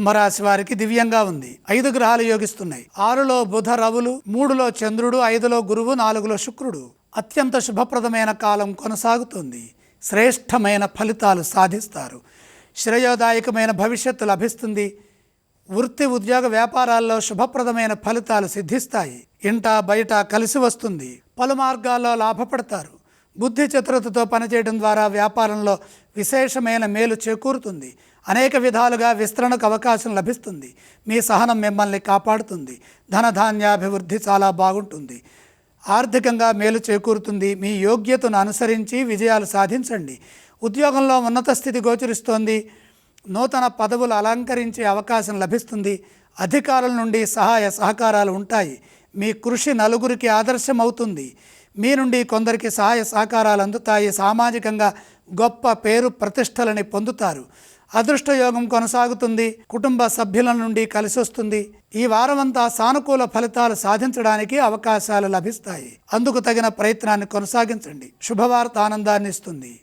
కుంభరాశి వారికి దివ్యంగా ఉంది. ఐదు గ్రహాలు యోగిస్తున్నాయి. ఆరులో బుధ రవులు మూడులో చంద్రుడు ఐదులో గురువు నాలుగులో శుక్రుడు. అత్యంత శుభప్రదమైన కాలం కొనసాగుతుంది. శ్రేష్టమైన ఫలితాలు సాధిస్తారు. శ్రేయోదాయకమైన భవిష్యత్తు లభిస్తుంది. వృత్తి ఉద్యోగ వ్యాపారాల్లో శుభప్రదమైన ఫలితాలు సిద్ధిస్తాయి. ఇంట బయట కలిసి వస్తుంది. పలు మార్గాల్లో లాభపడతారు. బుద్ధి చతురతతో పనిచేయడం ద్వారా వ్యాపారంలో విశేషమైన మేలు చేకూరుతుంది. అనేక విధాలుగా విస్తరణకు అవకాశం లభిస్తుంది. మీ సహనం మిమ్మల్ని కాపాడుతుంది. ధనధాన్యాభివృద్ధి చాలా బాగుంటుంది. ఆర్థికంగా మేలు చేకూరుతుంది. మీ యోగ్యతను అనుసరించి విజయాలు సాధించండి. ఉద్యోగంలో ఉన్నత స్థితి గోచరిస్తోంది. నూతన పదవులు అలంకరించే అవకాశం లభిస్తుంది. అధికారుల నుండి సహాయ సహకారాలు ఉంటాయి. మీ కృషి నలుగురికి ఆదర్శం అవుతుంది మీ నుండి కొందరికి సహాయ సహకారాలు అందుతాయి. సామాజికంగా గొప్ప పేరు ప్రతిష్టలని పొందుతారు. అదృష్టయోగం కొనసాగుతుంది. కుటుంబ సభ్యుల నుండి కలిసి వస్తుంది. ఈ వారమంతా సానుకూల ఫలితాలు సాధించడానికి అవకాశాలు లభిస్తాయి. అందుకు తగిన ప్రయత్నాన్ని కొనసాగించండి. శుభవార్త ఆనందాన్ని ఇస్తుంది.